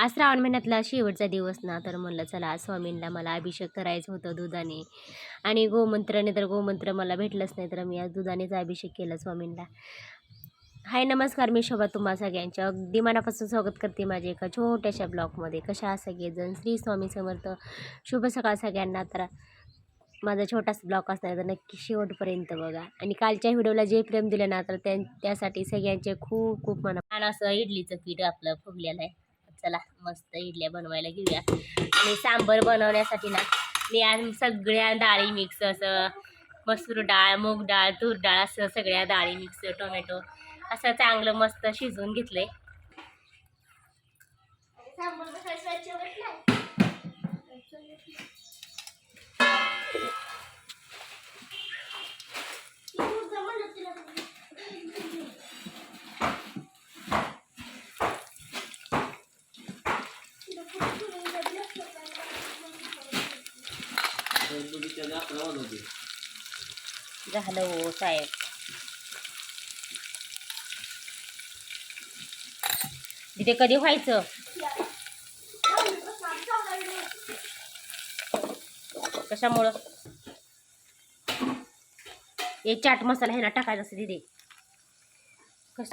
आज श्रावण महिन्यातला शेवटचा दिवस ना तर म्हणलं चला आज स्वामींना मला अभिषेक करायचं होतं दुधाने. आणि गोमंत्राने तर गोमंत्र मला भेटलंच नाही तर मी आज दुधानेचा अभिषेक केला स्वामींना. हाय नमस्कार. मी शोभा तुम्हा सगळ्यांच्या अगदी मनापासून स्वागत करते माझ्या एका छोट्याशा ब्लॉगमध्ये. कशा सगळेजण? श्री स्वामी समर्थ. शुभ सकाळ सगळ्यांना. तर माझा छोटासा ब्लॉग असणार तर नक्की शेवटपर्यंत बघा. आणि कालच्या व्हिडिओला जे प्रेम दिलं ना तर त्यासाठी सगळ्यांचे खूप खूप मना छान असं इडलीचं पीठ आपलं फुगलेलं आहे. चला मस्त इडल्या बनवायला घेऊया. आणि सांबर बनवण्यासाठी ना मी आज सगळ्या डाळी मिक्स असं मसूर डाळ मूग डाळ तूर डाळ असं सगळ्या डाळी मिक्स टोमॅटो असं चांगलं मस्त शिजवून घेतलंय. झालं हो साहेब. तिथे कधी व्हायचं? कशामुळं? हे चाट मसाला हे ना टाकायचं असं तिथे. कस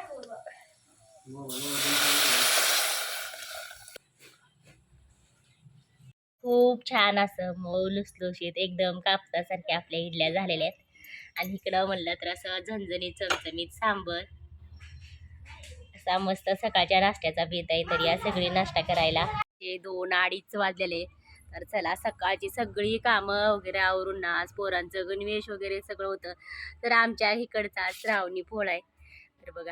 खूप छान असं मऊ लुसलुशीत एकदम कापसासारख्या आपल्या इडल्या झालेल्या आहेत. आणि इकडं म्हणलं तर असं झणझणीत चमचमीत सांबर. असा मस्त सकाळच्या नाश्त्याचा बेत आहे तर या सगळी नाश्ता करायला. हे दोन अडीच वाजलेले. तर चला सकाळची सगळी कामं वगैरे आवरून ना आज पोरांचं गणवेश वगैरे सगळं होतं. तर आमच्या इकडचा आज श्रावणी पोळ आहे. तर बघा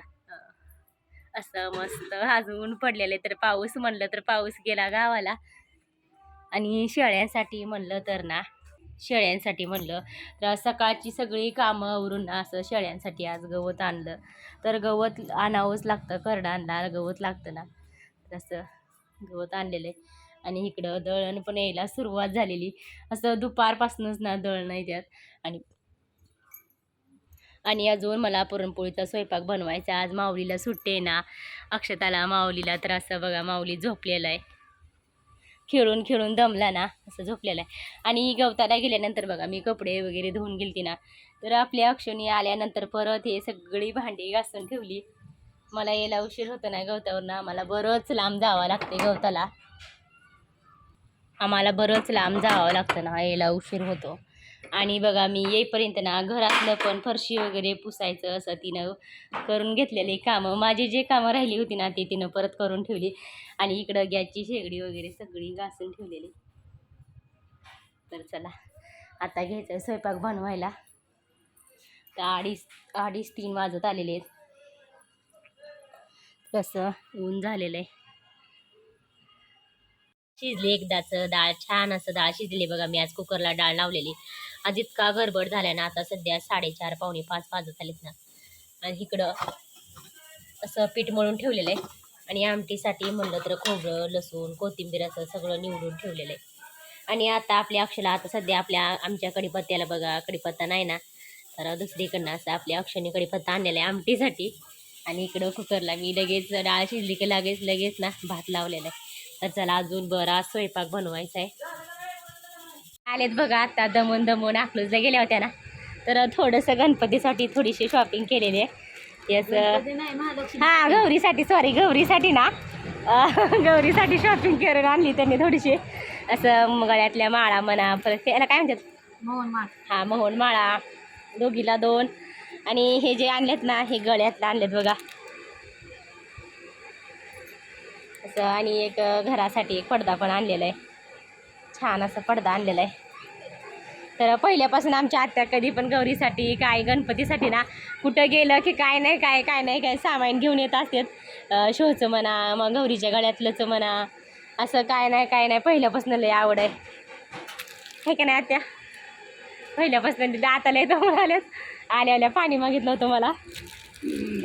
असं मस्त अजून पडलेले. तर पाऊस म्हणलं तर पाऊस गेला गावाला. आणि शेळ्यांसाठी म्हणलं तर ना शेळ्यांसाठी म्हणलं तर सकाळची सगळी कामं आवरून असं शेळ्यांसाठी आज गवत आणलं. तर गवत आणावंच लागतं करडा आणला गवत लागतं ना. तसं गवत आणलेलं आहे. आणि इकडं दळण पण यायला सुरुवात झालेली. असं दुपारपासूनच ना दळण येतात आणि आणि अजून मला पुरणपोळीचा स्वयंपाक बनवायचा. आज माऊलीला सुट्टे आहे ना. अक्षताला माऊलीला तर असं बघा माऊली झोपलेला आहे. खेळून खेळून दमला ना असं झोपलेलं आहे. आणि गवताला गेल्यानंतर बघा मी कपडे वगैरे धुवून गेलती ना तर आपल्या अक्षणी आल्यानंतर परत हे सगळी भांडी घासून ठेवली. मला यायला उशीर होतो ना गवतावरनं आम्हाला बरंच लांब जावं लागते गवताला. आम्हाला बरंच लांब जावं लागतं ना यायला उशीर होतो. आणि बघा मी येईपर्यंत ना घरातलं पण फरशी वगैरे पुसायचं असं तिनं करून घेतलेली कामं. माझी जे कामं राहिली होती ना ती तिनं परत करून ठेवली. आणि इकडं गॅसची शेगडी वगैरे सगळी घासून ठेवलेली. तर चला आता घ्यायचं स्वयंपाक बनवायला. तर अडीच अडीच तीन वाजत आलेले आहेत. कसं ऊन झालेलं आहे. शिजली एकदाच डाळ छान असं डाळ शिजली बघा मी आज कुकरला डाळ लावलेली. आज इतका गडबड झाल्या ना आता सध्या साडेचार पावणे पाच वाजत आलेत ना. आणि इकडं असं पीठ मळून ठेवलेलं आहे. आणि आमटीसाठी म्हणलं तर खोबरं लसूण कोथिंबीर असं सगळं निवडून ठेवलेलं आहे. आणि आता आपल्या अक्षला आता सध्या आपल्या आमच्या कडीपत्त्याला बघा कडीपत्ता नाही ना तर दुसरीकडनं असं आपल्या अक्षने कडीपत्ता आणलेला आहे आमटीसाठी. आणि इकडं कुकरला मी लगेच डाळ शिजली की लगेच लगेच ना भात लावलेला आहे. तर चला अजून बरा स्वयंपाक बनवायचा आहे. आलेत बघा आता दमून दमून अकलूजला गेल्या होत्या ना. तर थोडंसं गणपतीसाठी थोडीशी शॉपिंग केलेली आहे. याच हा गौरीसाठी सॉरी गौरीसाठी ना. गौरीसाठी शॉपिंग करून आणली त्यांनी थोडीशी. असं गळ्यातल्या माळा म्हणा परत त्याला काय म्हणतात? मोहन माळ. हा मोहन माळा दोघीला दोन. आणि हे जे आणलेत ना हे गळ्यातलं आणलेत बघा. असं आणि एक घरासाठी एक पडदा पण आणलेला आहे. छान असं पडदा आणलेला आहे. तर पहिल्यापासून आमच्या आत्या कधी पण गौरीसाठी काय गणपतीसाठी ना कुठं गेलं की काय नाही काय काय नाही काय सामान घेऊन येत असतात. शोचं म्हणा मग गौरीच्या गळ्यातलंच म्हणा असं काय नाही काय नाही पहिल्यापासून लय आवड आहे. हे का नाही आत्या? पहिल्यापासून तिथे आता लय तर आल्यात. आल्या आल्या पाणी मागितलं होतं मला.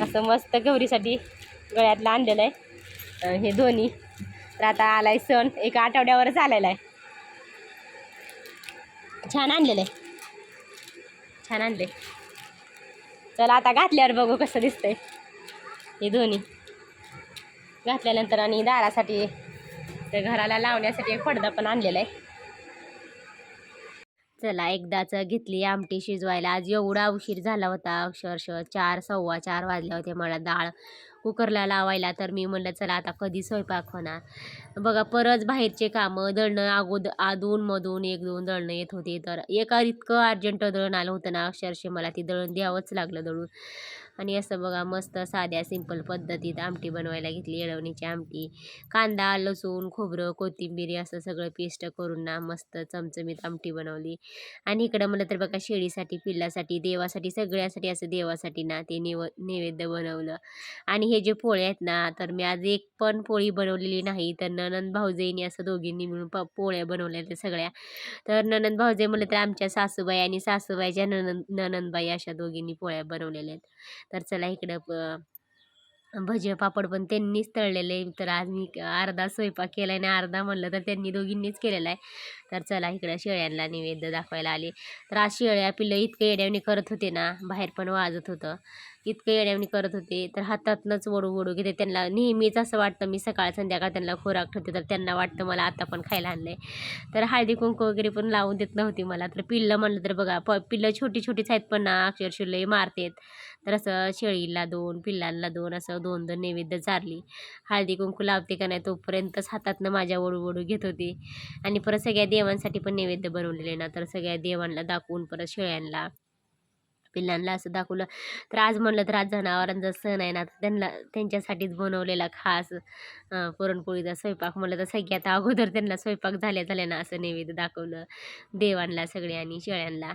असं मस्त गौरीसाठी गळ्यातलं आणलेलं आहे. हे दोन्ही. तर आता आलाय सण एका आठवड्यावरच आलेला आहे. छान आणलेलं आहे. छान आणले चला आता घातल्यावर बघू कसं दिसतंय. हे दोन्ही. घातल्यानंतर आणि दारासाठी तर घराला लावण्यासाठी एक पडदा पण आणलेला आहे. चला एकदाच घेतली आमटी शिजवायला. आज एवढा उशीर झाला होता अक्षरशः चार सव्वा चार वाजले होते मला. डाळ कुकरला लावायला तर मी म्हणलं चला आता कधी स्वयंपाक होणार? बघा परत बाहेरचे कामं दळणं अगोद आधून मधून एक दोन दळणं येत होते तर एका इतकं अर्जंट दळण आलं होतं ना अक्षरशः मला ती दळण द्यावंच लागलं दळून. आणि असं बघा मस्त साध्या सिंपल पद्धतीत आमटी बनवायला घेतली येळवणीची आमटी. कांदा लसूण खोबरं कोथिंबीर असं सगळं पेस्ट करून ना मस्त चमचमीत आमटी बनवली. आणि इकडं म्हणलं तर बघा शेळीसाठी पिल्लासाठी देवासाठी सगळ्यासाठी असं देवासाठी ना ते नेव नैवेद्य बनवलं. आणि हे जे पोळे आहेत ना तर मी आज एक पण पोळी बनवलेली नाही. तर ननंद भाऊजाईनी असं दोघींनी मिळून प पोळ्या बनवल्या त्या सगळ्या. तर ननंद भाऊजाई म्हणलं तर आमच्या सासूबाई आणि सासूबाईच्या ननंद ननंदबाई अशा दोघींनी पोळ्या बनवलेल्या आहेत. तर चला इकडं प भजे पापड पण त्यांनीच तळलेले तर आज मी अर्धा स्वयंपाक केला आहे आणि अर्धा म्हणलं तर त्यांनी दोघींनीच केलेला आहे. तर चला इकडं शेळ्यांना नैवेद्य दाखवायला आले. तर आज शेळ्या पिल्लं इतकं येड्यावणी करत होते ना बाहेर पण वाजत होतं. इतकं येण्यावणी करत होते. तर हातातनंच वडू वडू घेते त्यांना. नेहमीच असं वाटतं मी सकाळ संध्याकाळ त्यांना खोराक ठेवते तर त्यांना वाटतं मला आता पण खायला आणलं आहे तर हळदी कुंकू वगैरे पण लावून देत नव्हती मला. तर पिल्लं म्हणलं तर बघा प पिल्लं छोटी छोटीच आहेत पण ना अक्षरशुल्लही मारतेत. तर असं शेळीला दोन पिल्लांना दोन असं दोन दोन नैवेद्य चारली. हळदी कुंकू लावते का नाही तोपर्यंतच हातातनं माझ्या वडू वडू घेत होती. आणि परत सगळ्या देवांसाठी पण नैवेद्य बनवलेले ना तर सगळ्या देवांना दाखवून परत शेळ्यांना पिल्लांना असं दाखवलं. तर आज म्हणलं तर आज जनावरांचा सण आहे ना तर त्यांना त्यांच्यासाठीच बनवलेला खास पुरणपोळीचा स्वयंपाक म्हणलं तर सगळ्यात अगोदर त्यांना स्वयंपाक झाल्या झाल्या ना असं नैवेद्य दाखवलं देवांना आणि शेळ्यांना.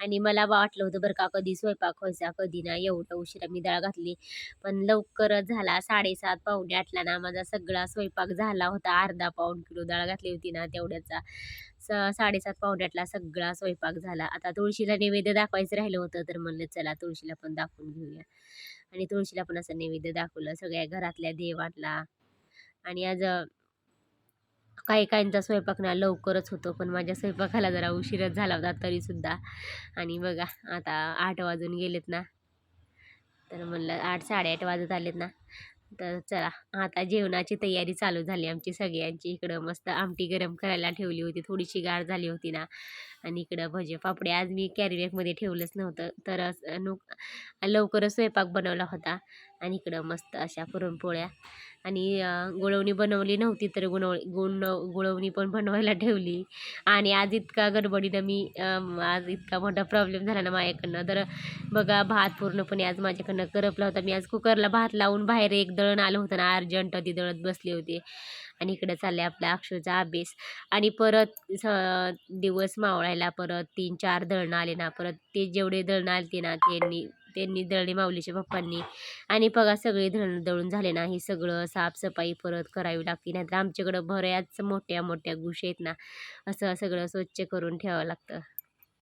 आणि मला वाटलं होतं बरं का कधी स्वयंपाक व्हायचा कधी नाही एवढं उशिरा मी डाळ घातली. पण लवकरच झाला साडेसात पावणे आठला ना माझा सगळा स्वयंपाक झाला होता. अर्धा पाऊण किलो डाळ घातली होती ना तेवढ्याचा. स साडेसात पावणे आठला सगळा स्वयंपाक झाला. आता तुळशीला नैवेद्य दाखवायचं राहिलं होतं तर म्हणलं चला तुळशीला पण दाखवून घेऊया. आणि तुळशीला पण असं नैवेद्य दाखवलं सगळ्या घरातल्या देवांना. आणि आज काही काहींचा स्वयंपाक ना लवकरच होतो पण माझ्या स्वयंपाकाला जरा उशीरच झाला होता तरीसुद्धा. आणि बघा आता आठ वाजून गेलेत ना. तर म्हणलं आठ साडेआठ वाजत आलेत ना. तर चला आता जेवणाची तयारी चालू झाली आमची सगळ्यांची. इकडं मस्त आमटी गरम करायला ठेवली होती थोडीशी गार झाली होती ना. आणि इकडं भजे पापडे आज मी कॅरीबॅगमध्ये ठेवलंच नव्हतं. तर असं नुक लवकरच स्वयंपाक बनवला होता. आणि इकडं मस्त अशा पुरणपोळ्या. आणि गुळवणी बनवली नव्हती तर गुणव गुण गुळवणी पण बनवायला ठेवली. आणि आज इतका गडबडीनं मी आज इतका मोठा प्रॉब्लेम झाला ना माझ्याकडनं. तर बघा भात पूर्णपणे आज माझ्याकडनं करपला होता. मी आज कुकरला भात लावून बाहेर एक दळण आलं होतं ना अर्जंट ती दळत बसली होती. आणि इकडं चालले आपला अक्षरचा अभ्यास. आणि परत स दिवस मावळायला परत तीन चार दळणं आले ना परत ते जेवढे दळणं आले ते ना त्यांनी त्यांनी दळली माऊलीच्या पप्पांनी आणि बघा सगळे धरण दळून झाले ना हे सगळं साफसफाई परत करावी लागते नाहीतर आमच्याकडं बऱ्याच मोठ्या मोठ्या गुश आहेत ना असं सगळं स्वच्छ करून ठेवावं लागतं.